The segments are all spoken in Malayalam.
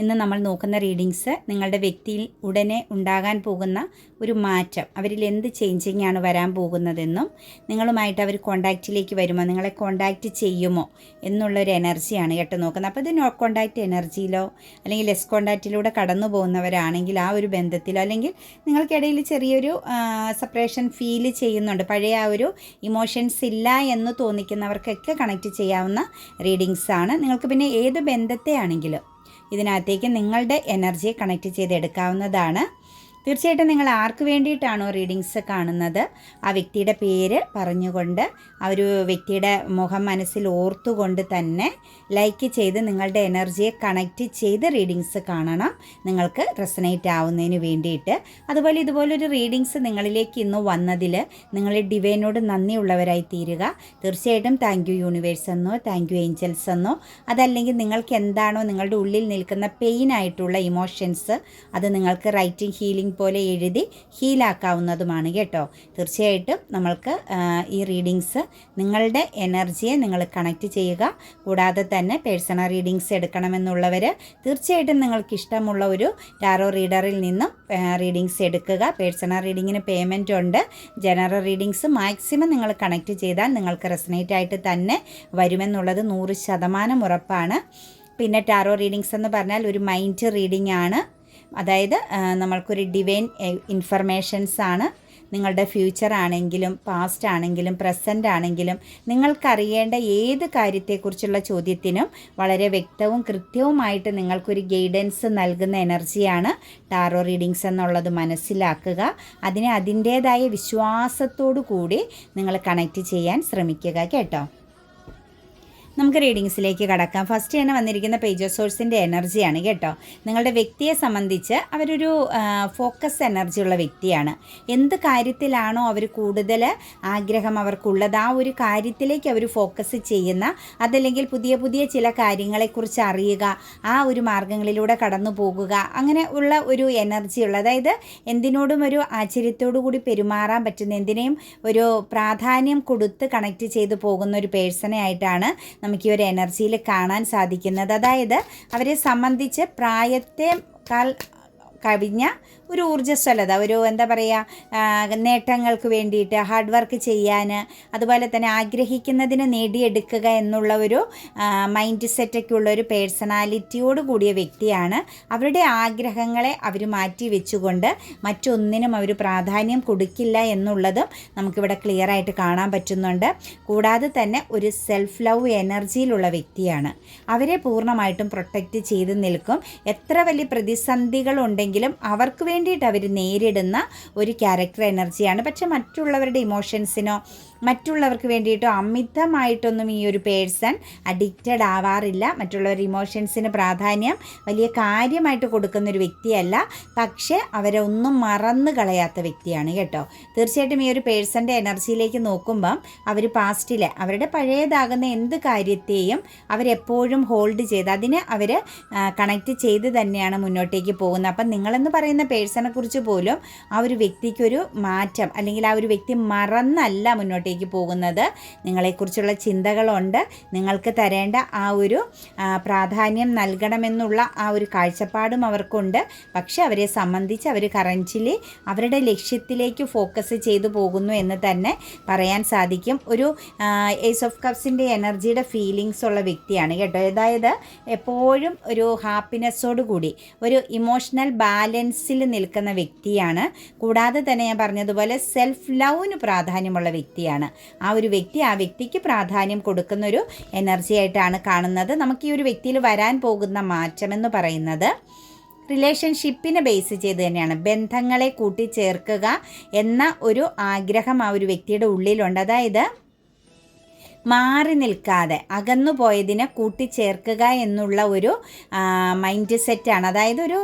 ഇന്ന് നമ്മൾ നോക്കുന്ന റീഡിങ്സ് നിങ്ങളുടെ വ്യക്തിയിൽ ഉടനെ ഉണ്ടാകാൻ പോകുന്ന ഒരു മാറ്റം. അവരിൽ എന്ത് ചേഞ്ചിങ് ആണ് വരാൻ പോകുന്നതെന്നും നിങ്ങളുമായിട്ട് അവർ കോണ്ടാക്റ്റിലേക്ക് വരുമോ? നിങ്ങളെ കോണ്ടാക്റ്റ് ചെയ്യുമോ? എന്നുള്ളൊരു എനർജിയാണ് കേട്ടോ നോക്കുന്നത്. അപ്പോൾ ഇത് നോ കോണ്ടാക്റ്റ് എനർജിയിലോ അല്ലെങ്കിൽ ലെസ് കോണ്ടാക്റ്റിലൂടെ കടന്നു പോകുന്നവരാണെങ്കിൽ ആ ഒരു ബന്ധത്തിലോ അല്ലെങ്കിൽ നിങ്ങൾക്കിടയിൽ ചെറിയൊരു സെപ്പറേഷൻ ഫീൽ ചെയ്യുന്നുണ്ട്. പഴയ ആ ഒരു ഇമോഷൻസ് ഇല്ല എന്ന് തോന്നിക്കുന്നവർക്കൊക്കെ കണക്റ്റ് ചെയ്യാവുന്ന റീഡിങ്സാണ് നിങ്ങൾക്ക് പിന്നെ ഏത് ബന്ധത്തെ ആണെങ്കിലും ഇതിനകത്തേക്ക് നിങ്ങളുടെ എനർജി കണക്ട് ചെയ്തെടുക്കാവുന്നതാണ്. തീർച്ചയായിട്ടും നിങ്ങൾ ആർക്ക് വേണ്ടിയിട്ടാണോ റീഡിങ്സ് കാണുന്നത്? ആ വ്യക്തിയുടെ പേര് പറഞ്ഞുകൊണ്ട് ആ ഒരു വ്യക്തിയുടെ മുഖം മനസ്സിൽ ഓർത്തുകൊണ്ട് തന്നെ ലൈക്ക് ചെയ്ത് നിങ്ങളുടെ എനർജിയെ കണക്റ്റ് ചെയ്ത് റീഡിങ്സ് കാണണം. നിങ്ങൾക്ക് റെസനേറ്റ് ആവുന്നതിന് വേണ്ടിയിട്ട്. അതുപോലെ ഇതുപോലൊരു റീഡിങ്സ് നിങ്ങളിലേക്ക് ഇന്ന് വന്നതിൽ നിങ്ങൾ ഡിവൈനോട് നന്ദിയുള്ളവരായി തീരുക. തീർച്ചയായിട്ടും താങ്ക് യു യൂണിവേഴ്സ് എന്നോ താങ്ക് യു ഏഞ്ചൽസ് എന്നോ അതല്ലെങ്കിൽ നിങ്ങൾക്ക് എന്താണോ നിങ്ങളുടെ ഉള്ളിൽ നിൽക്കുന്ന പെയിൻ ആയിട്ടുള്ള ഇമോഷൻസ് അത് നിങ്ങൾക്ക് റൈറ്റിംഗ് ഹീലിംഗ് പോലെ എഴുതി ഹീലാക്കാവുന്നതുമാണ് കേട്ടോ. തീർച്ചയായിട്ടും നമ്മൾക്ക് ഈ റീഡിങ്സ് നിങ്ങളുടെ എനർജിയെ നിങ്ങൾ കണക്റ്റ് ചെയ്യുക. കൂടാതെ തന്നെ പേഴ്സണൽ റീഡിങ്സ് എടുക്കണമെന്നുള്ളവർ തീർച്ചയായിട്ടും നിങ്ങൾക്ക് ഇഷ്ടമുള്ള ഒരു ടാറോ റീഡറിൽ നിന്നും റീഡിങ്സ് എടുക്കുക. പേഴ്സണൽ റീഡിങ്ങിന് പേയ്മെന്റ് ഉണ്ട്. ജനറൽ റീഡിങ്സ് മാക്സിമം നിങ്ങൾ കണക്റ്റ് ചെയ്താൽ നിങ്ങൾക്ക് റെസനേറ്റ് ആയിട്ട് തന്നെ വരുമെന്നുള്ളത് നൂറ് ശതമാനം ഉറപ്പാണ്. പിന്നെ ടാറോ റീഡിങ്സ് എന്ന് പറഞ്ഞാൽ ഒരു മൈൻഡ് റീഡിംഗ് ആണ്. അതായത് നമ്മൾക്കൊരു ഡിവൈൻ ഇൻഫർമേഷൻസ് ആണ്. നിങ്ങളുടെ ഫ്യൂച്ചർ ആണെങ്കിലും പാസ്റ്റ് ആണെങ്കിലും പ്രസന്റ് ആണെങ്കിലും നിങ്ങൾക്കറിയേണ്ട ഏത് കാര്യത്തെക്കുറിച്ചുള്ള ചോദ്യത്തിനും വളരെ വ്യക്തവും കൃത്യവുമായിട്ട് നിങ്ങൾക്കൊരു ഗൈഡൻസ് നൽകുന്ന എനർജിയാണ് ടാറോ റീഡിങ്സ് എന്നുള്ളത് മനസ്സിലാക്കുക. അതിനെ അതിന്റേതായ വിശ്വാസത്തോടു കൂടി നിങ്ങൾ കണക്റ്റ് ചെയ്യാൻ ശ്രമിക്കുക കേട്ടോ. നമുക്ക് റീഡിങ്സിലേക്ക് കടക്കാം. ഫസ്റ്റ് തന്നെ വന്നിരിക്കുന്ന പേജ് സോഴ്സിന്റെ എനർജിയാണ് കേട്ടോ. നിങ്ങളുടെ വ്യക്തിയെ സംബന്ധിച്ച് അവരൊരു ഫോക്കസ് എനർജി ഉള്ള വ്യക്തിയാണ്. എന്ത് കാര്യത്തിലാണോ അവർ കൂടുതൽ ആഗ്രഹം അവർക്കുള്ളത് ആ ഒരു കാര്യത്തിലേക്ക് അവർ ഫോക്കസ് ചെയ്യുന്ന അതല്ലെങ്കിൽ പുതിയ പുതിയ ചില കാര്യങ്ങളെക്കുറിച്ച് അറിയുക ആ ഒരു മാർഗങ്ങളിലൂടെ കടന്നു പോകുക അങ്ങനെ ഉള്ള ഒരു എനർജി ഉള്ള അതായത് എന്തിനോടും ഒരു ആശ്ചര്യത്തോടു കൂടി പെരുമാറാൻ പറ്റുന്ന എന്തിനേയും ഒരു പ്രാധാന്യം കൊടുത്ത് കണക്ട് ചെയ്തു പോകുന്ന ഒരു പേഴ്സണെ ആയിട്ടാണ് നമുക്ക് ഈ ഒരു എനർജിയിൽ കാണാൻ സാധിക്കുന്നത്. അതായത് അവരെ സംബന്ധിച്ച് പ്രായത്തെ കാൽ കവിഞ്ഞ ഒരു ഊർജസ്വലത ഒരു എന്താ പറയുക നേട്ടങ്ങൾക്ക് വേണ്ടിയിട്ട് ഹാർഡ് വർക്ക് ചെയ്യാൻ അതുപോലെ തന്നെ ആഗ്രഹിക്കുന്നതിന് നേടിയെടുക്കുക എന്നുള്ള ഒരു മൈൻഡ് സെറ്റൊക്കെ ഉള്ള ഒരു പേഴ്സണാലിറ്റിയോട് കൂടിയ വ്യക്തിയാണ്. അവരുടെ ആഗ്രഹങ്ങളെ അവർ മാറ്റി വെച്ചുകൊണ്ട് മറ്റൊന്നിനും അവർ പ്രാധാന്യം കൊടുക്കില്ല എന്നുള്ളതും നമുക്കിവിടെ ക്ലിയർ ആയിട്ട് കാണാൻ പറ്റുന്നുണ്ട്. കൂടാതെ തന്നെ ഒരു സെൽഫ് ലവ് എനർജിയിലുള്ള വ്യക്തിയാണ്. അവരെ പൂർണമായിട്ടും പ്രൊട്ടക്റ്റ് ചെയ്ത് നിൽക്കും. എത്ര വലിയ പ്രതിസന്ധികളുണ്ടെങ്കിലും അവർക്ക് വേണ്ടിയിട്ട് അവർ നേരിടുന്ന ഒരു ക്യാരക്ടർ എനർജിയാണ് പക്ഷെ മറ്റുള്ളവരുടെ ഇമോഷൻസിനോ മറ്റുള്ളവർക്ക് വേണ്ടിയിട്ടോ അമിതമായിട്ടൊന്നും ഈ ഒരു പേഴ്സൺ അഡിക്റ്റഡ് ആവാറില്ല. മറ്റുള്ളവരുടെ ഇമോഷൻസിന് പ്രാധാന്യം വലിയ കാര്യമായിട്ട് കൊടുക്കുന്ന ഒരു വ്യക്തിയല്ല. പക്ഷേ അവരെ ഒന്നും മറന്നു കളയാത്ത വ്യക്തിയാണ് കേട്ടോ. തീർച്ചയായിട്ടും ഈ ഒരു പേഴ്സന്റെ എനർജിയിലേക്ക് നോക്കുമ്പം അവർ പാസ്റ്റിലെ അവരുടെ പഴയതാകുന്ന എന്ത് കാര്യത്തെയും അവരെപ്പോഴും ഹോൾഡ് ചെയ്ത് അതിനെ അവർ കണക്റ്റ് ചെയ്ത് തന്നെയാണ് മുന്നോട്ടേക്ക് പോകുന്നത്. അപ്പം നിങ്ങളെന്ന് പറയുന്ന പേഴ്സണെ കുറിച്ച് പോലും ആ ഒരു വ്യക്തിക്കൊരു മാറ്റം അല്ലെങ്കിൽ ആ ഒരു വ്യക്തി മറന്നല്ല മുന്നോട്ടേക്ക് പോകുന്നത്. നിങ്ങളെക്കുറിച്ചുള്ള ചിന്തകളുണ്ട്. നിങ്ങൾക്ക് തരേണ്ട ആ ഒരു പ്രാധാന്യം നൽകണമെന്നുള്ള ആ ഒരു കാഴ്ചപ്പാടും അവർക്കുണ്ട്. പക്ഷേ അവരെ സംബന്ധിച്ച് അവർ കറന്റിലി അവരുടെ ലക്ഷ്യത്തിലേക്ക് ഫോക്കസ് ചെയ്തു പോകുന്നു എന്ന് തന്നെ പറയാൻ സാധിക്കും. ഒരു ഏസ് ഓഫ് കപ്സിന്റെ എനർജിയുടെ ഫീലിങ്സ് ഉള്ള വ്യക്തിയാണ് കേട്ടോ. അതായത് എപ്പോഴും ഒരു ഹാപ്പിനെസ്സോടു കൂടി ഒരു ഇമോഷണൽ ബാലൻസിൽ നിൽക്കുന്ന വ്യക്തിയാണ്. കൂടാതെ തന്നെ ഞാൻ പറഞ്ഞതുപോലെ സെൽഫ് ലവിന് പ്രാധാന്യമുള്ള വ്യക്തിയാണ്. ആ ഒരു വ്യക്തി ആ വ്യക്തിക്ക് പ്രാധാന്യം കൊടുക്കുന്ന ഒരു എനർജി ആയിട്ടാണ് കാണുന്നത്. നമുക്ക് ഈ ഒരു വ്യക്തിയിൽ വരാൻ പോകുന്ന മാറ്റം എന്ന് പറയുന്നത് റിലേഷൻഷിപ്പിനെ ബേസ് ചെയ്ത് തന്നെയാണ്. ബന്ധങ്ങളെ കൂട്ടിച്ചേർക്കുക എന്ന ഒരു ആഗ്രഹം ആ ഒരു വ്യക്തിയുടെ ഉള്ളിലുണ്ട്. അതായത് മാറി നിൽക്കാതെ അകന്നു പോയതിനെ കൂട്ടിച്ചേർക്കുക എന്നുള്ള ഒരു മൈൻഡ് സെറ്റാണ് അതായത് ഒരു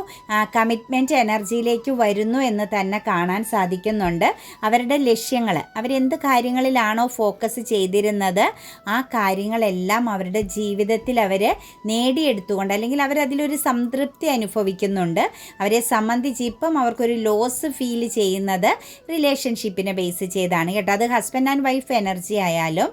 കമ്മിറ്റ്മെന്റ് എനർജിയിലേക്ക് വരുന്നു എന്ന് തന്നെ കാണാൻ സാധിക്കുന്നുണ്ട്. അവരുടെ ലക്ഷ്യങ്ങൾ അവരെന്ത് കാര്യങ്ങളിലാണോ ഫോക്കസ് ചെയ്തിരുന്നത് ആ കാര്യങ്ങളെല്ലാം അവരുടെ ജീവിതത്തിൽ അവർ നേടിയെടുത്തുകൊണ്ട് അല്ലെങ്കിൽ അവരതിലൊരു സംതൃപ്തി അനുഭവിക്കുന്നുണ്ട്. അവരെ സംബന്ധിച്ച് ഇപ്പം അവർക്കൊരു ലോസ് ഫീൽ ചെയ്യുന്നത് റിലേഷൻഷിപ്പിനെ ബേസ് ചെയ്താണ് കേട്ടോ. അത് ഹസ്ബൻഡ് ആൻഡ് വൈഫ് എനർജി ആയാലും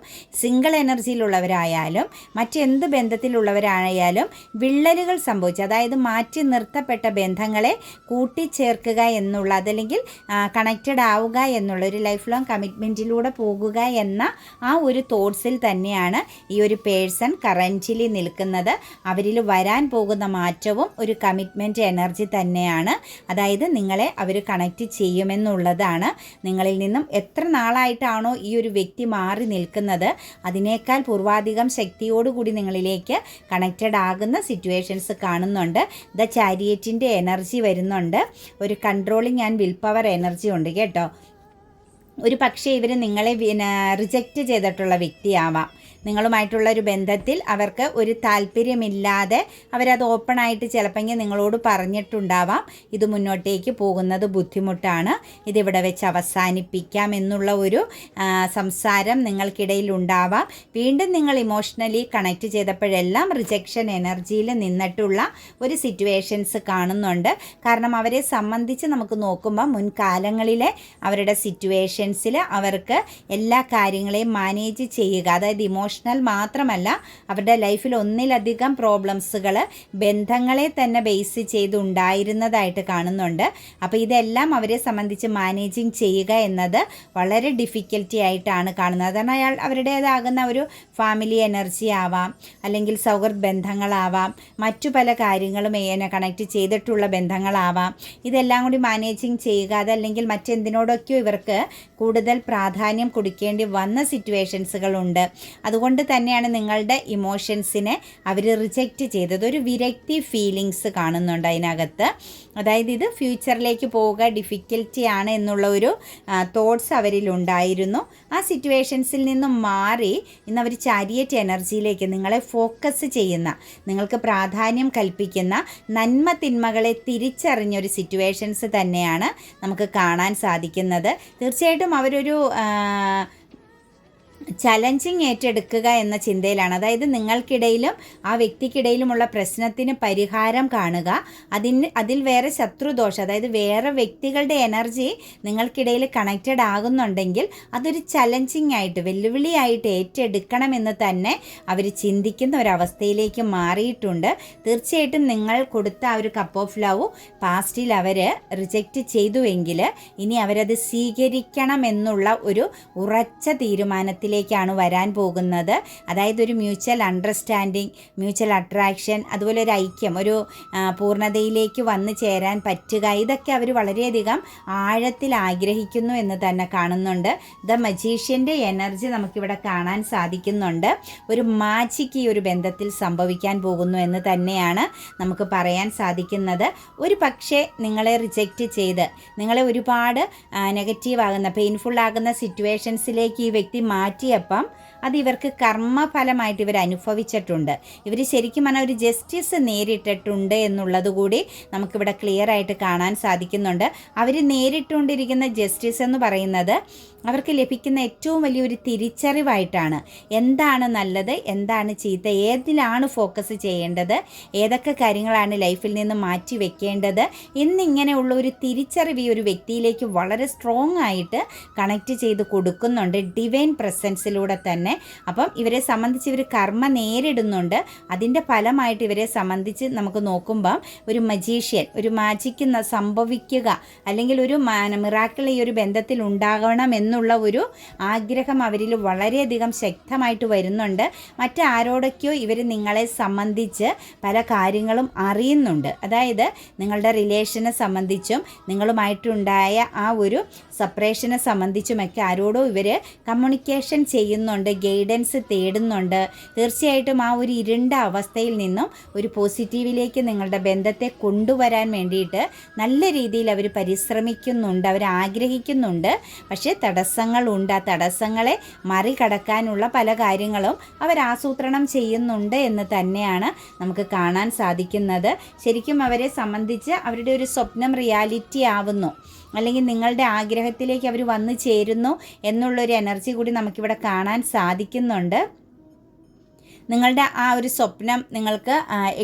സിംഗിൾ എനർജിയിലുള്ളവരായാലും മറ്റെന്ത് ബന്ധത്തിലുള്ളവരായാലും വിള്ളലുകൾ സംഭവിച്ചു അതായത് മാറ്റി നിർത്തപ്പെട്ട ബന്ധങ്ങളെ കൂട്ടിച്ചേർക്കുക എന്നുള്ള അതല്ലെങ്കിൽ കണക്റ്റഡ് ആവുക എന്നുള്ള ഒരു ലൈഫ് ലോങ് കമ്മിറ്റ്മെന്റിലൂടെ പോകുക എന്ന ആ ഒരു തോട്ട്സിൽ തന്നെയാണ് ഈ ഒരു പേഴ്സൺ കറന്റിലി നിൽക്കുന്നത്. അവരിൽ വരാൻ പോകുന്ന മാറ്റവും ഒരു കമ്മിറ്റ്മെന്റ് എനർജി തന്നെയാണ്. അതായത് നിങ്ങളെ അവർ കണക്റ്റ് ചെയ്യുമെന്നുള്ളതാണ്. നിങ്ങളിൽ നിന്നും എത്ര നാളായിട്ടാണോ ഈ ഒരു വ്യക്തി മാറി നിൽക്കുന്നത്. അതിനേക്കാൾ പൂർവാധികം ശക്തിയോടുകൂടി നിങ്ങളിലേക്ക് കണക്റ്റഡ് ആകുന്ന സിറ്റുവേഷൻസ് കാണുന്നുണ്ട്. ദ ചാരിയറ്റിന്റെ എനർജി വരുന്നുണ്ട്. ഒരു controlling and will power energy ഉണ്ട് കേട്ടോ. ഒരു പക്ഷേ ഇവർ നിങ്ങളെ റിജക്റ്റ് ചെയ്തിട്ടുള്ള വ്യക്തിയാവാം. നിങ്ങളുമായിട്ടുള്ള ഒരു ബന്ധത്തിൽ അവർക്ക് ഒരു താല്പര്യമില്ലാതെ അവരത് ഓപ്പണായിട്ട് ചിലപ്പോൾ നിങ്ങളോട് പറഞ്ഞിട്ടുണ്ടാവാം. ഇത് മുന്നോട്ടേക്ക് പോകുന്നത് ബുദ്ധിമുട്ടാണ്. ഇതിവിടെ വെച്ച് അവസാനിപ്പിക്കാം എന്നുള്ള ഒരു സംസാരം നിങ്ങൾക്കിടയിൽ ഉണ്ടാവാം. വീണ്ടും നിങ്ങൾ ഇമോഷണലി കണക്ട് ചെയ്തപ്പോഴെല്ലാം റിജക്ഷൻ എനർജിയിൽ നിന്നിട്ടുള്ള ഒരു സിറ്റുവേഷൻസ് കാണുന്നുണ്ട്. കാരണം അവരെ സംബന്ധിച്ച് നമുക്ക് നോക്കുമ്പോൾ മുൻകാലങ്ങളിലെ അവരുടെ സിറ്റുവേഷൻസിൽ അവർക്ക് എല്ലാ കാര്യങ്ങളെയും മാനേജ് ചെയ്യുക. അതായത് ഇമോഷൻ ഇമോഷണൽ മാത്രമല്ല അവരുടെ ലൈഫിൽ ഒന്നിലധികം പ്രോബ്ലംസുകൾ ബന്ധങ്ങളെ തന്നെ ബേസ് ചെയ്തുണ്ടായിരുന്നതായിട്ട് കാണുന്നുണ്ട്. അപ്പോൾ ഇതെല്ലാം അവരെ സംബന്ധിച്ച് മാനേജിങ് ചെയ്യുക എന്നത് വളരെ ഡിഫിക്കൽറ്റി ആയിട്ടാണ് കാണുന്നത്. അതാണ് അയാൾ അവരുടേതാകുന്ന ഒരു ഫാമിലി എനർജി ആവാം അല്ലെങ്കിൽ സൗഹൃദ ബന്ധങ്ങളാവാം മറ്റു പല കാര്യങ്ങളും എന്നെ കണക്ട് ചെയ്തിട്ടുള്ള ബന്ധങ്ങളാവാം. ഇതെല്ലാം കൂടി മാനേജിങ് ചെയ്യുക അതല്ലെങ്കിൽ മറ്റെന്തിനോടൊക്കെയോ ഇവർക്ക് കൂടുതൽ പ്രാധാന്യം കൊടുക്കേണ്ടി വന്ന സിറ്റുവേഷൻസുകളുണ്ട് അതുകൊണ്ട് അതുകൊണ്ട് തന്നെയാണ് നിങ്ങളുടെ ഇമോഷൻസിനെ അവർ റിജക്റ്റ് ചെയ്തത്. ഒരു വിരക്തി ഫീലിങ്സ് കാണുന്നുണ്ട് അതിനകത്ത്. അതായത് ഇത് ഫ്യൂച്ചറിലേക്ക് പോവുക ഡിഫിക്കൽറ്റി ആണ് എന്നുള്ള ഒരു തോട്ട്സ് അവരിലുണ്ടായിരുന്നു ആ സിറ്റുവേഷൻസിൽ നിന്നും മാറി ഇന്ന് അവർ ചാരിയറ്റ് എനർജിയിലേക്ക് നിങ്ങളെ ഫോക്കസ് ചെയ്യുന്ന നിങ്ങൾക്ക് പ്രാധാന്യം കൽപ്പിക്കുന്ന നന്മ തിന്മകളെ തിരിച്ചറിഞ്ഞൊരു സിറ്റുവേഷൻസ് തന്നെയാണ് നമുക്ക് കാണാൻ സാധിക്കുന്നത്. തീർച്ചയായിട്ടും അവരൊരു ചലഞ്ചിങ് ഏറ്റെടുക്കുക എന്ന ചിന്തയിലാണ്. അതായത് നിങ്ങൾക്കിടയിലും ആ വ്യക്തിക്കിടയിലുമുള്ള പ്രശ്നത്തിന് പരിഹാരം കാണുക. അതിന് അതിൽ വേറെ ശത്രുദോഷം അതായത് വേറെ വ്യക്തികളുടെ എനർജി നിങ്ങൾക്കിടയിൽ കണക്റ്റഡ് ആകുന്നുണ്ടെങ്കിൽ അതൊരു ചലഞ്ചിങ് ആയിട്ട് വെല്ലുവിളിയായിട്ട് ഏറ്റെടുക്കണമെന്ന് തന്നെ അവർ ചിന്തിക്കുന്ന ഒരവസ്ഥയിലേക്ക് മാറിയിട്ടുണ്ട്. തീർച്ചയായിട്ടും നിങ്ങൾ കൊടുത്ത ആ ഒരു കപ്പ് ഓഫ് ലവ് പാസ്റ്റിൽ അവർ റിജക്റ്റ് ചെയ്തുവെങ്കിൽ ഇനി അവരത് സ്വീകരിക്കണം എന്നുള്ള ഒരു ഉറച്ച തീരുമാനത്തിലേക്ക് ലെവലിലേക്കാണ് വരാൻ പോകുന്നത്. അതായത് ഒരു മ്യൂച്വൽ അണ്ടർസ്റ്റാൻഡിങ് മ്യൂച്വൽ അട്രാക്ഷൻ അതുപോലെ ഒരു ഐക്യം ഒരു പൂർണതയിലേക്ക് വന്നു ചേരാൻ പറ്റുക. ഇതൊക്കെ അവർ വളരെയധികം ആഴത്തിൽ ആഗ്രഹിക്കുന്നു എന്ന് തന്നെ കാണുന്നുണ്ട്. ദ മജീഷ്യന്റെ എനർജി നമുക്കിവിടെ കാണാൻ സാധിക്കുന്നുണ്ട്. ഒരു മാജിക്ക് ഈ ഒരു ബന്ധത്തിൽ സംഭവിക്കാൻ പോകുന്നു എന്ന് തന്നെയാണ് നമുക്ക് പറയാൻ സാധിക്കുന്നത്. ഒരു പക്ഷേ നിങ്ങളെ റിജക്റ്റ് ചെയ്ത് നിങ്ങളെ ഒരുപാട് നെഗറ്റീവ് ആകുന്ന പെയിൻഫുൾ ആകുന്ന സിറ്റുവേഷൻസിലേക്ക് ഈ വ്യക്തി മാറ്റി മാറ്റിയപ്പം അത് ഇവർക്ക് കർമ്മഫലമായിട്ട് ഇവർ അനുഭവിച്ചിട്ടുണ്ട്. ഇവർ ശരിക്കും പറഞ്ഞാൽ ഒരു ജസ്റ്റിസ് നേരിട്ടിട്ടുണ്ട് എന്നുള്ളത് കൂടി നമുക്കിവിടെ ക്ലിയർ ആയിട്ട് കാണാൻ സാധിക്കുന്നുണ്ട്. അവർ നേരിട്ടുകൊണ്ടിരിക്കുന്ന ജസ്റ്റിസ് എന്ന് പറയുന്നത് അവർക്ക് ലഭിക്കുന്ന ഏറ്റവും വലിയൊരു തിരിച്ചറിവായിട്ടാണ്. എന്താണ് നല്ലത്? എന്താണ് ചീത്ത? ഏതിലാണ് ഫോക്കസ് ചെയ്യേണ്ടത്? ഏതൊക്കെ കാര്യങ്ങളാണ് ലൈഫിൽ നിന്ന് മാറ്റി വെക്കേണ്ടത്? എന്നിങ്ങനെയുള്ള ഒരു തിരിച്ചറിവ് ഈ ഒരു വ്യക്തിയിലേക്ക് വളരെ സ്ട്രോങ് ആയിട്ട് കണക്റ്റ് ചെയ്ത് കൊടുക്കുന്നുണ്ട്. ഡിവൈൻ പ്രസൻസിലൂടെ തന്നെ. അപ്പം ഇവരെ സംബന്ധിച്ച് ഇവർ കർമ്മ നേരിടുന്നുണ്ട്. അതിന്റെ ഫലമായിട്ട് ഇവരെ സംബന്ധിച്ച് നമുക്ക് നോക്കുമ്പം ഒരു മജീഷ്യൻ ഒരു മാജിക്ക് സംഭവിക്കുക അല്ലെങ്കിൽ ഒരു മിറാക്കിൾ ഈ ഒരു ബന്ധത്തിൽ ഉണ്ടാകണം എന്നുള്ള ഒരു ആഗ്രഹം അവരിൽ വളരെയധികം ശക്തമായിട്ട് വരുന്നുണ്ട്. മറ്റാരോടൊക്കെയോ ഇവർ നിങ്ങളെ സംബന്ധിച്ച് പല കാര്യങ്ങളും അറിയുന്നുണ്ട്. അതായത് നിങ്ങളുടെ റിലേഷനെ സംബന്ധിച്ചും നിങ്ങളുമായിട്ടുണ്ടായ ആ ഒരു സെപ്പറേഷനെ സംബന്ധിച്ചുമൊക്കെ ആരോടോ ഇവർ കമ്മ്യൂണിക്കേഷൻ ചെയ്യുന്നുണ്ട് ഗൈഡൻസ് തേടുന്നുണ്ട്. തീർച്ചയായിട്ടും ആ ഒരു ഇരുണ്ട അവസ്ഥയിൽ നിന്നും ഒരു പോസിറ്റീവിലേക്ക് നിങ്ങളുടെ ബന്ധത്തെ കൊണ്ടുവരാൻ വേണ്ടിയിട്ട് നല്ല രീതിയിൽ അവർ പരിശ്രമിക്കുന്നുണ്ട് അവർ ആഗ്രഹിക്കുന്നുണ്ട്. പക്ഷേ തടസ്സങ്ങളുണ്ട്. ആ തടസ്സങ്ങളെ മറികടക്കാനുള്ള പല കാര്യങ്ങളും അവർ ആസൂത്രണം ചെയ്യുന്നുണ്ട് എന്ന് തന്നെയാണ് നമുക്ക് കാണാൻ സാധിക്കുന്നത്. ശരിക്കും അവരെ സംബന്ധിച്ച് അവരുടെ ഒരു സ്വപ്നം റിയാലിറ്റി ആവുന്നു. അല്ലെങ്കിൽ നിങ്ങളുടെ ആഗ്രഹത്തിലേക്ക് അവർ വന്നു ചേരുന്നു എന്നുള്ളൊരു എനർജി കൂടി നമുക്കിവിടെ കാണാൻ സാധിക്കുന്നുണ്ട്. നിങ്ങളുടെ ആ ഒരു സ്വപ്നം നിങ്ങൾക്ക്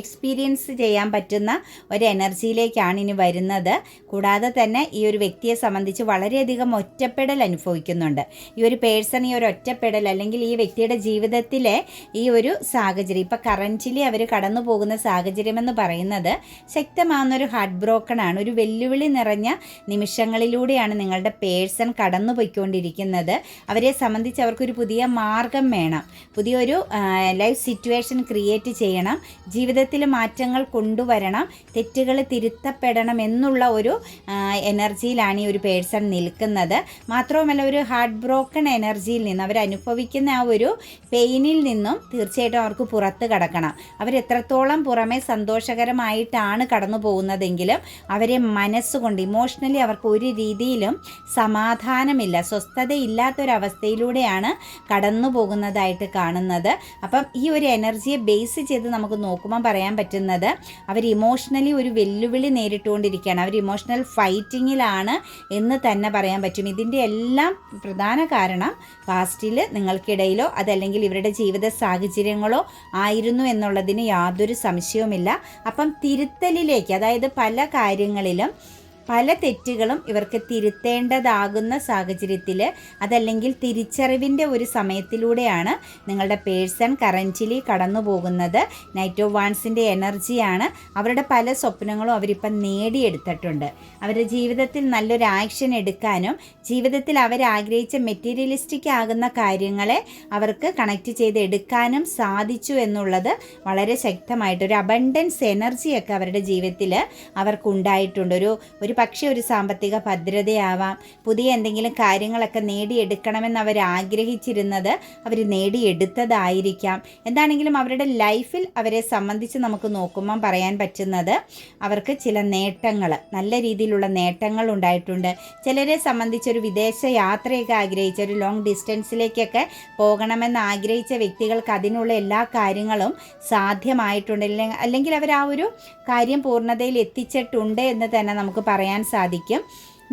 എക്സ്പീരിയൻസ് ചെയ്യാൻ പറ്റുന്ന ഒരു എനർജിയിലേക്കാണ് ഇനി വരുന്നത്. കൂടാതെ തന്നെ ഈ ഒരു വ്യക്തിയെ സംബന്ധിച്ച് വളരെയധികം ഒറ്റപ്പെടൽ അനുഭവിക്കുന്നുണ്ട്. ഈ ഒരു പേഴ്സൺ ഈ ഒരു ഒറ്റപ്പെടൽ അല്ലെങ്കിൽ ഈ വ്യക്തിയുടെ ജീവിതത്തിലെ ഈ ഒരു സാഹചര്യം ഇപ്പം കറന്റിലി അവർ കടന്നു പോകുന്ന സാഹചര്യം എന്ന് പറയുന്നത് ശക്തമാകുന്നൊരു ഹാർട്ട് ബ്രോക്കൺ ആണ്. ഒരു വെല്ലുവിളി നിറഞ്ഞ നിമിഷങ്ങളിലൂടെയാണ് നിങ്ങളുടെ പേഴ്സൺ കടന്നു പോയിക്കൊണ്ടിരിക്കുന്നത്. അവരെ സംബന്ധിച്ച് അവർക്കൊരു പുതിയ മാർഗം വേണം. പുതിയൊരു ലൈഫ് സിറ്റുവേഷൻ ക്രിയേറ്റ് ചെയ്യണം. ജീവിതത്തിൽ മാറ്റങ്ങൾ കൊണ്ടുവരണം. തെറ്റുകൾ തിരുത്തപ്പെടണം എന്നുള്ള ഒരു എനർജിയിലാണ് ഈ ഒരു പേഴ്സൺ നിൽക്കുന്നത്. മാത്രവുമല്ല ഒരു ഹാർട്ട് ബ്രോക്കൺ എനർജിയിൽ നിന്ന് അവർ അനുഭവിക്കുന്ന ആ ഒരു പെയിനിൽ നിന്നും തീർച്ചയായിട്ടും അവർക്ക് പുറത്ത് കടക്കണം. അവരെത്രത്തോളം പുറമെ സന്തോഷകരമായിട്ടാണ് കടന്നു പോകുന്നതെങ്കിലും അവരെ മനസ്സുകൊണ്ട് ഇമോഷണലി അവർക്ക് ഒരു രീതിയിലും സമാധാനമില്ല. സ്വസ്ഥതയില്ലാത്തൊരവസ്ഥയിലൂടെയാണ് കടന്നു പോകുന്നതായിട്ട് കാണുന്നത്. അപ്പം ഒരു എനർജിയെ ബേസ് ചെയ്ത് നമുക്ക് നോക്കുമ്പോൾ പറയാൻ പറ്റുന്നത് അവർ ഇമോഷണലി ഒരു വെല്ലുവിളി നേരിട്ടുകൊണ്ടിരിക്കുകയാണ്. അവർ ഇമോഷണൽ ഫൈറ്റിങ്ങിലാണ് എന്ന് തന്നെ പറയാൻ പറ്റും. ഇതിന്റെ എല്ലാം പ്രധാന കാരണം പാസ്റ്റിൽ നിങ്ങൾക്കിടയിലോ അതല്ലെങ്കിൽ ഇവരുടെ ജീവിത സാഹചര്യങ്ങളോ ആയിരുന്നു എന്നുള്ളതിന് യാതൊരു സംശയവുമില്ല. അപ്പം തിരുത്തലിലേക്ക് അതായത് പല കാര്യങ്ങളിലും പല തെറ്റുകളും ഇവർക്ക് തിരുത്തേണ്ടതാകുന്ന സാഹചര്യത്തിൽ അതല്ലെങ്കിൽ തിരിച്ചറിവിന്റെ ഒരു സമയത്തിലൂടെയാണ് നിങ്ങളുടെ പേഴ്സൺ കറന്റിലി കടന്നു പോകുന്നത് നൈറ്റ് ഓഫ് വാൺസിന്റെ എനർജിയാണ്. അവരുടെ പല സ്വപ്നങ്ങളും അവരിപ്പം നേടിയെടുത്തിട്ടുണ്ട്. അവരുടെ ജീവിതത്തിൽ നല്ലൊരു ആക്ഷൻ എടുക്കാനും ജീവിതത്തിൽ അവരാഗ്രഹിച്ച മെറ്റീരിയലിസ്റ്റിക് ആകുന്ന കാര്യങ്ങളെ അവർക്ക് കണക്റ്റ് ചെയ്ത് എടുക്കാനും സാധിച്ചു എന്നുള്ളത് വളരെ ശക്തമായിട്ട് ഒരു അബണ്ടൻസ് എനർജിയൊക്കെ അവരുടെ ജീവിതത്തിൽ അവർക്കുണ്ടായിട്ടുണ്ട്. ഒരു ഒരു ഒരു പക്ഷേ ഒരു സാമ്പത്തിക ഭദ്രതയാവാം. പുതിയ എന്തെങ്കിലും കാര്യങ്ങളൊക്കെ നേടിയെടുക്കണമെന്ന് അവർ ആഗ്രഹിച്ചിരുന്നത് അവർ നേടിയെടുത്തതായിരിക്കാം. എന്താണെങ്കിലും അവരുടെ ലൈഫിൽ അവരെ സംബന്ധിച്ച് നമുക്ക് നോക്കുമ്പം പറയാൻ പറ്റുന്നത് അവർക്ക് ചില നേട്ടങ്ങൾ നല്ല രീതിയിലുള്ള നേട്ടങ്ങൾ ഉണ്ടായിട്ടുണ്ട്. ചിലരെ സംബന്ധിച്ച് ഒരു വിദേശ യാത്രയൊക്കെ ആഗ്രഹിച്ച ഒരു ലോങ് ഡിസ്റ്റൻസിലേക്കൊക്കെ പോകണമെന്ന് ആഗ്രഹിച്ച വ്യക്തികൾക്ക് അതിനുള്ള എല്ലാ കാര്യങ്ങളും സാധ്യമായിട്ടുണ്ട്. അല്ലെങ്കിൽ അവർ ആ ഒരു കാര്യം പൂർണതയിൽ എത്തിച്ചിട്ടുണ്ട് എന്ന് തന്നെ നമുക്ക് പറയാം. പറയാൻ സാധിക്കും.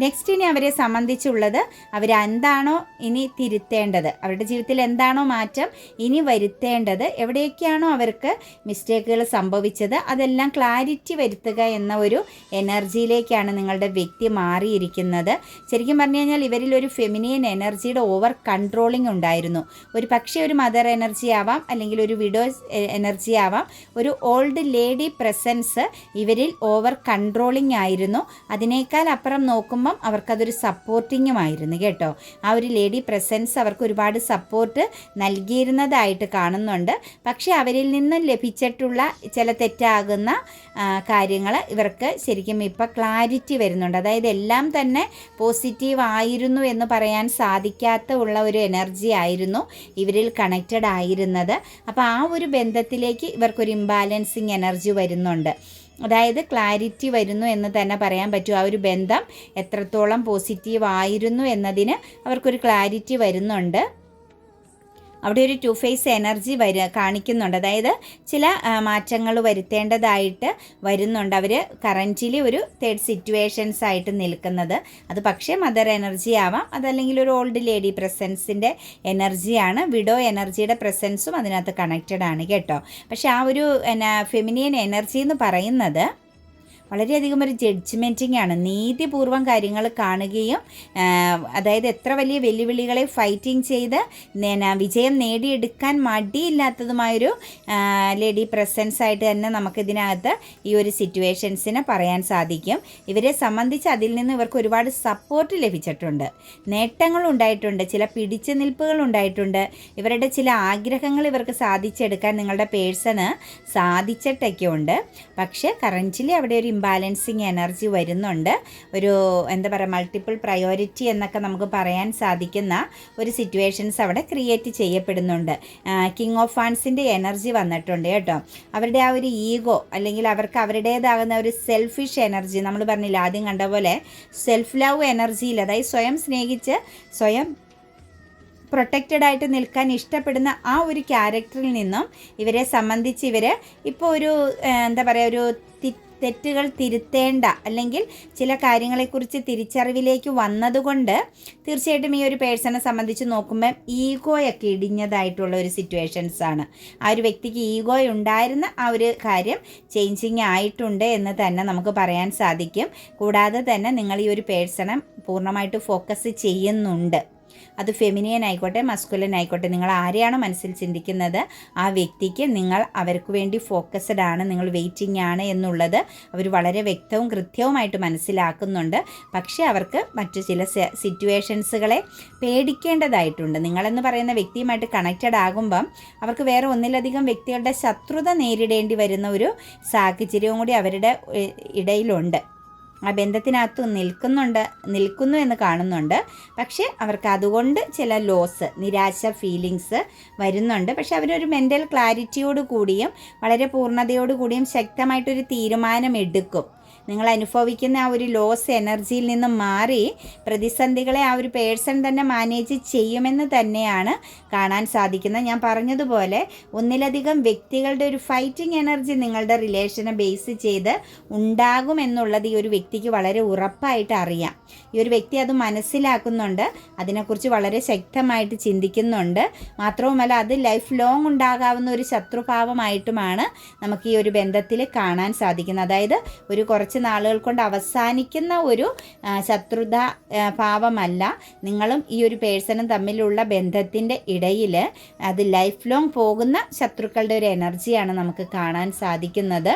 നെക്സ്റ്റ് ഇനി അവരെ സംബന്ധിച്ചുള്ളത് അവരെന്താണോ ഇനി തിരുത്തേണ്ടത്. അവരുടെ ജീവിതത്തിൽ എന്താണോ മാറ്റം ഇനി വരുത്തേണ്ടത് എവിടെയൊക്കെയാണോ അവർക്ക് മിസ്റ്റേക്കുകൾ സംഭവിച്ചത് അതെല്ലാം ക്ലാരിറ്റി വരുത്തുക എന്ന ഒരു എനർജിയിലേക്കാണ് നിങ്ങളുടെ വ്യക്തി മാറിയിരിക്കുന്നത്. ശരിക്കും പറഞ്ഞു കഴിഞ്ഞാൽ ഇവരിൽ ഒരു ഫെമിനിയൻ എനർജിയുടെ ഓവർ കൺട്രോളിംഗ് ഉണ്ടായിരുന്നു. ഒരു പക്ഷേ ഒരു മദർ എനർജി ആവാം അല്ലെങ്കിൽ ഒരു വിഡോ എനർജി ആവാം ഒരു ഓൾഡ് ലേഡി പ്രസൻസ് ഇവരിൽ ഓവർ കൺട്രോളിംഗ് ആയിരുന്നു. അതിനേക്കാൾ അപ്പുറം നോക്കുമ്പോൾ നോക്കുമ്പം അവർക്കതൊരു സപ്പോർട്ടിങ്ങുമായിരുന്നു കേട്ടോ. ആ ഒരു ലേഡി പ്രസൻസ് അവർക്ക് ഒരുപാട് സപ്പോർട്ട് നൽകിയിരുന്നതായിട്ട് കാണുന്നുണ്ട്. പക്ഷേ അവരിൽ നിന്നും ലഭിച്ചിട്ടുള്ള ചില തെറ്റാകുന്ന കാര്യങ്ങൾ ഇവർക്ക് ശരിക്കും ഇപ്പോൾ ക്ലാരിറ്റി വരുന്നുണ്ട്. അതായത് എല്ലാം തന്നെ പോസിറ്റീവ് ആയിരുന്നു എന്ന് പറയാൻ സാധിക്കാത്ത ഉള്ള ഒരു എനർജി ആയിരുന്നു ഇവരിൽ കണക്റ്റഡ് ആയിരുന്നത്. അപ്പോൾ ആ ഒരു ബന്ധത്തിലേക്ക് ഇവർക്കൊരു ഇംബാലൻസിങ് എനർജി വരുന്നുണ്ട്. അതായത് ക്ലാരിറ്റി വരുന്നു എന്ന് തന്നെ പറയാൻ പറ്റും. ആ ഒരു ബന്ധം എത്രത്തോളം പോസിറ്റീവ് ആയിരുന്നു എന്നതിന് അവർക്കൊരു ക്ലാരിറ്റി വരുന്നുണ്ട്. അവിടെ ഒരു ടു ഫേസ് എനർജി വര കാണിക്കുന്നുണ്ട്. അതായത് ചില മാറ്റങ്ങൾ വരുത്തേണ്ടതായിട്ട് വരുന്നുണ്ട്. അവർ കറന്റിലി ഒരു തേർഡ് സിറ്റുവേഷൻസ് ആയിട്ട് നിൽക്കുന്നത്. അത് പക്ഷേ മദർ എനർജി ആവാം. അതല്ലെങ്കിൽ ഒരു ഓൾഡ് ലേഡി പ്രസൻസിന്റെ എനർജിയാണ് വിഡോ എനർജിയുടെ പ്രസൻസും അതിനകത്ത് കണക്റ്റഡ് ആണ് കേട്ടോ. പക്ഷേ ആ ഒരു ഫെമിനിയൻ എനർജി എന്ന് പറയുന്നത് വളരെയധികം ഒരു ജഡ്ജ്മെന്റിംഗ് ആണ്. നീതിപൂർവം കാര്യങ്ങൾ കാണുകയും അതായത് എത്ര വലിയ വെല്ലുവിളികളെ ഫൈറ്റിംഗ് ചെയ്ത് വിജയം നേടിയെടുക്കാൻ മടിയില്ലാത്തതുമായൊരു ലേഡി പ്രസൻസ് ആയിട്ട് തന്നെ നമുക്കിതിനകത്ത് ഈ ഒരു സിറ്റുവേഷൻസിന് പറയാൻ സാധിക്കും. ഇവരെ സംബന്ധിച്ച് അതിൽ നിന്ന് ഇവർക്ക് ഒരുപാട് സപ്പോർട്ട് ലഭിച്ചിട്ടുണ്ട്. നേട്ടങ്ങൾ ഉണ്ടായിട്ടുണ്ട്. ചില പിടിച്ചു നിൽപ്പുകൾ ഉണ്ടായിട്ടുണ്ട്. ഇവരുടെ ചില ആഗ്രഹങ്ങൾ ഇവർക്ക് സാധിച്ചെടുക്കാൻ നിങ്ങളുടെ പേഴ്സണ് സാധിച്ചിട്ടൊക്കെ ഉണ്ട് പക്ഷേ കറന്റിലി അവിടെ ഒരു ഇംബാലൻസിങ് എനർജി വരുന്നുണ്ട്. ഒരു എന്താ പറയുക മൾട്ടിപ്പിൾ പ്രയോറിറ്റി എന്നൊക്കെ നമുക്ക് പറയാൻ സാധിക്കുന്ന ഒരു സിറ്റുവേഷൻസ് അവിടെ ക്രിയേറ്റ് ചെയ്യപ്പെടുന്നുണ്ട്. കിങ് ഓഫ് ഫാൻസിന്റെ എനർജി വന്നിട്ടുണ്ട് കേട്ടോ. അവരുടെ ആ ഒരു ഈഗോ അല്ലെങ്കിൽ അവർക്ക് അവരുടേതാകുന്ന ഒരു സെൽഫിഷ് എനർജി നമ്മൾ പറഞ്ഞില്ല ആദ്യം കണ്ട പോലെ സെൽഫ് ലവ് എനർജിയിൽ അതായത് സ്വയം സ്നേഹിച്ച് സ്വയം പ്രൊട്ടക്റ്റഡ് ആയിട്ട് നിൽക്കാൻ ഇഷ്ടപ്പെടുന്ന ആ ഒരു ക്യാരക്ടറിൽ നിന്നും ഇവരെ സംബന്ധിച്ച് ഇവർ ഇപ്പോൾ ഒരു എന്താ പറയുക ഒരു തെറ്റുകൾ തിരുത്തേണ്ട അല്ലെങ്കിൽ ചില കാര്യങ്ങളെക്കുറിച്ച് തിരിച്ചറിവിലേക്ക് വന്നതുകൊണ്ട് തീർച്ചയായിട്ടും ഈ ഒരു പേഴ്സണെ സംബന്ധിച്ച് നോക്കുമ്പം ഈഗോയൊക്കെ ഇടിഞ്ഞതായിട്ടുള്ള ഒരു സിറ്റുവേഷൻസ് ആണ് ആ ഒരു വ്യക്തിക്ക് ഈഗോ ഉണ്ടായിരുന്ന ആ ഒരു കാര്യം ചേഞ്ചിങ് ആയിട്ടുണ്ട് എന്ന് തന്നെ നമുക്ക് പറയാൻ സാധിക്കും. കൂടാതെ തന്നെ നിങ്ങൾ ഈ ഒരു പേഴ്സണെ പൂർണമായിട്ട് ഫോക്കസ് ചെയ്യുന്നുണ്ട്. അത് ഫെമിനിയൻ ആയിക്കോട്ടെ മസ്കുലൻ ആയിക്കോട്ടെ നിങ്ങൾ ആരെയാണോ മനസ്സിൽ ചിന്തിക്കുന്നത്? ആ വ്യക്തിക്ക് നിങ്ങൾ അവർക്ക് വേണ്ടി ഫോക്കസ്ഡ് ആണ് നിങ്ങൾ വെയിറ്റിംഗ് ആണ് എന്നുള്ളത് അവർ വളരെ വ്യക്തവും കൃത്യവുമായിട്ട് മനസ്സിലാക്കുന്നുണ്ട്. പക്ഷേ അവർക്ക് മറ്റു ചില സിറ്റുവേഷൻസുകളെ പേടിക്കേണ്ടതായിട്ടുണ്ട്. നിങ്ങളെന്ന് പറയുന്ന വ്യക്തിയുമായിട്ട് കണക്റ്റഡ് ആകുമ്പം അവർക്ക് വേറെ ഒന്നിലധികം വ്യക്തികളുടെ ശത്രുത നേരിടേണ്ടി വരുന്ന ഒരു സാഹചര്യവും കൂടി അവരുടെ ഇടയിലുണ്ട്. ആ ബന്ധത്തിനകത്ത് നിൽക്കുന്നുണ്ട് നിൽക്കുന്നു എന്ന് കാണുന്നുണ്ട്. പക്ഷേ അവർക്ക് അതുകൊണ്ട് ചില ലോസ് നിരാശ ഫീലിങ്സ് വരുന്നുണ്ട്. പക്ഷെ അവരൊരു മെന്റൽ ക്ലാരിറ്റിയോട് കൂടിയും വളരെ പൂർണതയോട് കൂടിയും ശക്തമായിട്ടൊരു തീരുമാനം എടുക്കും നിങ്ങൾ അനുഭവിക്കുന്ന ആ ഒരു ലോസ് എനർജിയിൽ നിന്ന് മാറി പ്രതിസന്ധികളെ ആ ഒരു പേഴ്സൺ തന്നെ മാനേജ് ചെയ്യുമെന്ന് തന്നെയാണ് കാണാൻ സാധിക്കുന്നത്. ഞാൻ പറഞ്ഞതുപോലെ ഒന്നിലധികം വ്യക്തികളുടെ ഒരു ഫൈറ്റിംഗ് എനർജി നിങ്ങളുടെ റിലേഷനെ ബേസ് ചെയ്ത് ഉണ്ടാകുമെന്നുള്ളത് ഈ ഒരു വ്യക്തിക്ക് വളരെ ഉറപ്പായിട്ട് അറിയാം. ഈ ഒരു വ്യക്തി അത് മനസ്സിലാക്കുന്നുണ്ട് അതിനെക്കുറിച്ച് വളരെ ശക്തമായിട്ട് ചിന്തിക്കുന്നുണ്ട്. മാത്രവുമല്ല അത് ലൈഫ് ലോങ് ഉണ്ടാകാവുന്ന ഒരു ശത്രുഭാവമായിട്ടുമാണ് നമുക്ക് ഈ ഒരു ബന്ധത്തിൽ കാണാൻ സാധിക്കുന്നത്. അതായത് ഒരു കുറച്ച് നാളുകൾ കൊണ്ട് അവസാനിക്കുന്ന ഒരു ശത്രുത ഭാവമല്ല നിങ്ങളും ഈ ഒരു പേഴ്സണും തമ്മിലുള്ള ബന്ധത്തിന്റെ ഇടയിൽ അത് ലൈഫ് ലോങ് പോകുന്ന ശത്രുക്കളുടെ ഒരു എനർജിയാണ് നമുക്ക് കാണാൻ സാധിക്കുന്നത്.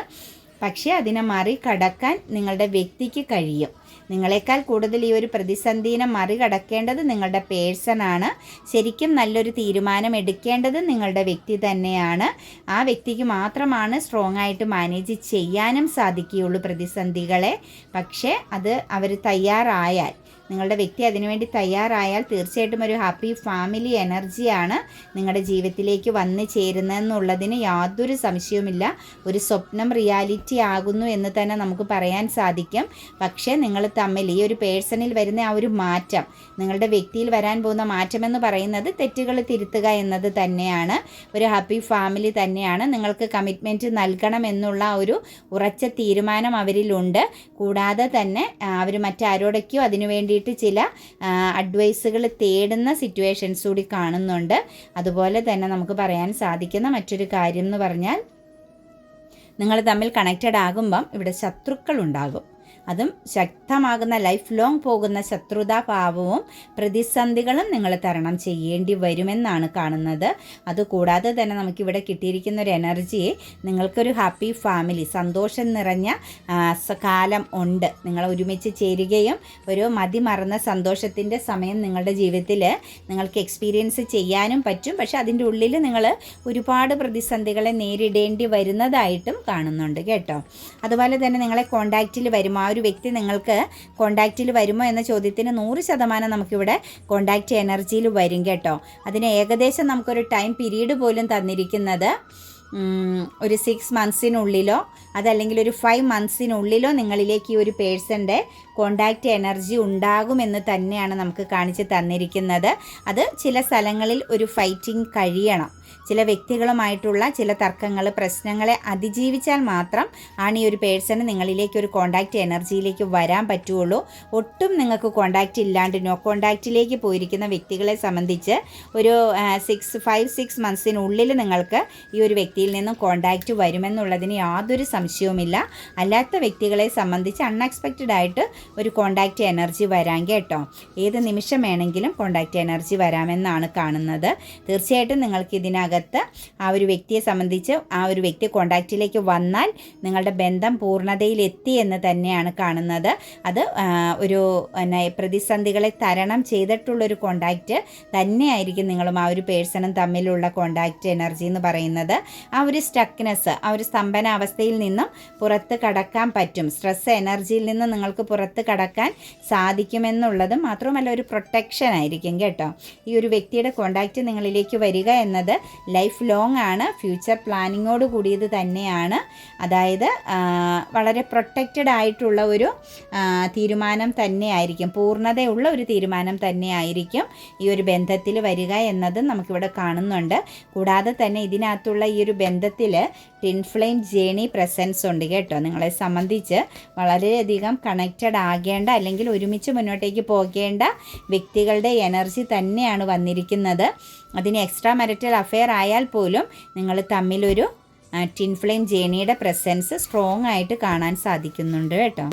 പക്ഷേ അതിനെ മറികടക്കാൻ നിങ്ങളുടെ വ്യക്തിക്ക് കഴിയും. നിങ്ങളെക്കാൾ കൂടുതൽ ഈ ഒരു പ്രതിസന്ധിനെ മറികടക്കേണ്ടത് നിങ്ങളുടെ പേഴ്സണാണ് ശരിക്കും നല്ലൊരു തീരുമാനം എടുക്കേണ്ടത് നിങ്ങളുടെ വ്യക്തി തന്നെയാണ്. ആ വ്യക്തിക്ക് മാത്രമാണ് സ്ട്രോങ് ആയിട്ട് മാനേജ് ചെയ്യാനും സാധിക്കുകയുള്ളൂ പ്രതിസന്ധികളെ. പക്ഷേ അത് അവർ തയ്യാറായാൽ നിങ്ങളുടെ വ്യക്തി അതിനുവേണ്ടി തയ്യാറായാൽ തീർച്ചയായിട്ടും ഒരു ഹാപ്പി ഫാമിലി എനർജിയാണ് നിങ്ങളുടെ ജീവിതത്തിലേക്ക് വന്നു ചേരുന്നതെന്നുള്ളതിന് യാതൊരു സംശയവുമില്ല. ഒരു സ്വപ്നം റിയാലിറ്റി ആകുന്നു എന്ന് തന്നെ നമുക്ക് പറയാൻ സാധിക്കും. പക്ഷേ നിങ്ങൾ തമ്മിൽ ഈ ഒരു പേഴ്സണിൽ വരുന്ന ആ ഒരു മാറ്റം നിങ്ങളുടെ വ്യക്തിയിൽ വരാൻ പോകുന്ന മാറ്റമെന്ന് പറയുന്നത് തെറ്റുകൾ തിരുത്തുക എന്നത് തന്നെയാണ്. ഒരു ഹാപ്പി ഫാമിലി തന്നെയാണ്. നിങ്ങൾക്ക് കമ്മിറ്റ്മെന്റ് നൽകണം എന്നുള്ള ഒരു ഉറച്ച തീരുമാനം അവരിലുണ്ട്. കൂടാതെ തന്നെ അവർ മറ്റാരോടൊക്കെയോ അതിനുവേണ്ടി വേണ്ടിയിട്ട് ചില അഡ്വൈസുകൾ തേടുന്ന സിറ്റുവേഷൻസ് കൂടി കാണുന്നുണ്ട്. അതുപോലെ തന്നെ നമുക്ക് പറയാൻ സാധിക്കുന്ന മറ്റൊരു കാര്യം എന്ന് പറഞ്ഞാൽ നിങ്ങൾ തമ്മിൽ കണക്റ്റഡ് ആകുമ്പം ഇവിടെ ശത്രുക്കൾ ഉണ്ടാകും. അതും ശക്തമാകുന്ന ലൈഫ് ലോങ് പോകുന്ന ശത്രുതാഭാവവും പ്രതിസന്ധികളും നിങ്ങൾ തരണം ചെയ്യേണ്ടി വരുമെന്നാണ് കാണുന്നത്. അതുകൂടാതെ തന്നെ നമുക്കിവിടെ കിട്ടിയിരിക്കുന്ന ഒരു എനർജിയെ നിങ്ങൾക്കൊരു ഹാപ്പി ഫാമിലി സന്തോഷം നിറഞ്ഞ കാലം ഉണ്ട്. നിങ്ങൾ ഒരുമിച്ച് ചേരുകയും ഒരു മതിമറന്ന സന്തോഷത്തിന്റെ സമയം നിങ്ങളുടെ ജീവിതത്തിൽ നിങ്ങൾക്ക് എക്സ്പീരിയൻസ് ചെയ്യാനും പറ്റും. പക്ഷേ അതിന്റെ ഉള്ളിൽ നിങ്ങൾ ഒരുപാട് പ്രതിസന്ധികളെ നേരിടേണ്ടി വരുന്നതായിട്ടും കാണുന്നുണ്ട് കേട്ടോ. അതുപോലെ തന്നെ നിങ്ങളെ കോണ്ടാക്റ്റിൽ വരും ആ ഒരു വ്യക്തി നിങ്ങൾക്ക് കോണ്ടാക്റ്റിൽ വരുമോ എന്ന ചോദ്യത്തിന് നൂറ് ശതമാനം നമുക്കിവിടെ കോണ്ടാക്റ്റ് എനർജിയിൽ വരും കേട്ടോ. അതിന് ഏകദേശം നമുക്കൊരു ടൈം പീരീഡ് പോലും തന്നിരിക്കുന്നത് ഒരു സിക്സ് മന്ത്സിനുള്ളിലോ അതല്ലെങ്കിൽ ഒരു ഫൈവ് മന്ത്സിനുള്ളിലോ നിങ്ങളിലേക്ക് ഈ ഒരു പേഴ്സന്റെ കോണ്ടാക്റ്റ് എനർജി ഉണ്ടാകുമെന്ന് തന്നെയാണ് നമുക്ക് കാണിച്ച് തന്നിരിക്കുന്നത്. അത് ചില സ്ഥലങ്ങളിൽ ഒരു ഫൈറ്റിംഗ് കഴിയണം. ചില വ്യക്തികളുമായിട്ടുള്ള ചില തർക്കങ്ങൾ പ്രശ്നങ്ങളെ അതിജീവിച്ചാൽ മാത്രം ആണ് ഈ ഒരു പേഴ്സണ് നിങ്ങളിലേക്ക് ഒരു കോണ്ടാക്റ്റ് എനർജിയിലേക്ക് വരാൻ പറ്റുള്ളൂ. ഒട്ടും നിങ്ങൾക്ക് കോണ്ടാക്റ്റ് ഇല്ലാണ്ട് നോ കോണ്ടാക്റ്റിലേക്ക് പോയിരിക്കുന്ന വ്യക്തികളെ സംബന്ധിച്ച് ഒരു സിക്സ് ഫൈവ് സിക്സ് മന്ത്സിനുള്ളിൽ നിങ്ങൾക്ക് ഈ ഒരു വ്യക്തിയിൽ നിന്നും കോണ്ടാക്റ്റ് വരുമെന്നുള്ളതിന് യാതൊരു സംശയവുമില്ല. അല്ലാത്ത വ്യക്തികളെ സംബന്ധിച്ച് അൺഎക്സ്പെക്റ്റഡ് ആയിട്ട് ഒരു കോണ്ടാക്റ്റ് എനർജി വരാൻ കേട്ടോ. ഏത് നിമിഷം വേണമെങ്കിലും കോണ്ടാക്റ്റ് എനർജി വരാമെന്നാണ് കാണുന്നത്. തീർച്ചയായിട്ടും നിങ്ങൾക്ക് ഇതിനകത്ത് ആ ഒരു വ്യക്തിയെ സംബന്ധിച്ച് ആ ഒരു വ്യക്തി കോണ്ടാക്റ്റിലേക്ക് വന്നാൽ നിങ്ങളുടെ ബന്ധം പൂർണതയിലെത്തി എന്ന് തന്നെയാണ് കാണുന്നത്. അത് ഒരു പ്രതിസന്ധികളെ തരണം ചെയ്തിട്ടുള്ളൊരു കോണ്ടാക്റ്റ് തന്നെയായിരിക്കും നിങ്ങളും ആ ഒരു പേഴ്സണും തമ്മിലുള്ള കോണ്ടാക്റ്റ് എനർജി എന്ന് പറയുന്നത്. ആ ഒരു സ്റ്റക്നെസ് ആ ഒരു സ്തംഭനാവസ്ഥയിൽ നിന്നും പുറത്ത് കടക്കാൻ പറ്റും. സ്ട്രെസ് എനർജിയിൽ നിന്ന് നിങ്ങൾക്ക് പുറത്ത് കടക്കാൻ സാധിക്കുമെന്നുള്ളതും മാത്രമല്ല ഒരു പ്രൊട്ടക്ഷൻ ആയിരിക്കും കേട്ടോ. ഈ ഒരു വ്യക്തിയുടെ കോണ്ടാക്റ്റ് നിങ്ങളിലേക്ക് വരിക എന്നത് ലൈഫ് ലോങ് ആണ് ഫ്യൂച്ചർ പ്ലാനിങ്ങോട് കൂടിയത് തന്നെയാണ്. അതായത് വളരെ പ്രൊട്ടക്റ്റഡ് ആയിട്ടുള്ള ഒരു തീരുമാനം തന്നെയായിരിക്കും പൂർണതയുള്ള ഒരു തീരുമാനം തന്നെയായിരിക്കും ഈ ഒരു ബന്ധത്തിൽ വരിക എന്നതും നമുക്കിവിടെ കാണുന്നുണ്ട്. കൂടാതെ തന്നെ ഇതിനകത്തുള്ള ഈ ഒരു ബന്ധത്തിൽ ടിൻഫ്ലെയിം ജേണി പ്രസൻസ് ഉണ്ട് കേട്ടോ. നിങ്ങളെ സംബന്ധിച്ച് വളരെയധികം കണക്റ്റഡ് ആകേണ്ട അല്ലെങ്കിൽ ഒരുമിച്ച് മുന്നോട്ടേക്ക് പോകേണ്ട വ്യക്തികളുടെ എനർജി തന്നെയാണ് വന്നിരിക്കുന്നത്. അതിന് എക്സ്ട്രാ മാരിറ്റൽ അഫെയർ ആയാൽ പോലും നിങ്ങൾ തമ്മിലൊരു ടിൻ ഫ്ലെയിം ജേണിയുടെ പ്രസൻസ് സ്ട്രോങ് ആയിട്ട് കാണാൻ സാധിക്കുന്നുണ്ട് കേട്ടോ.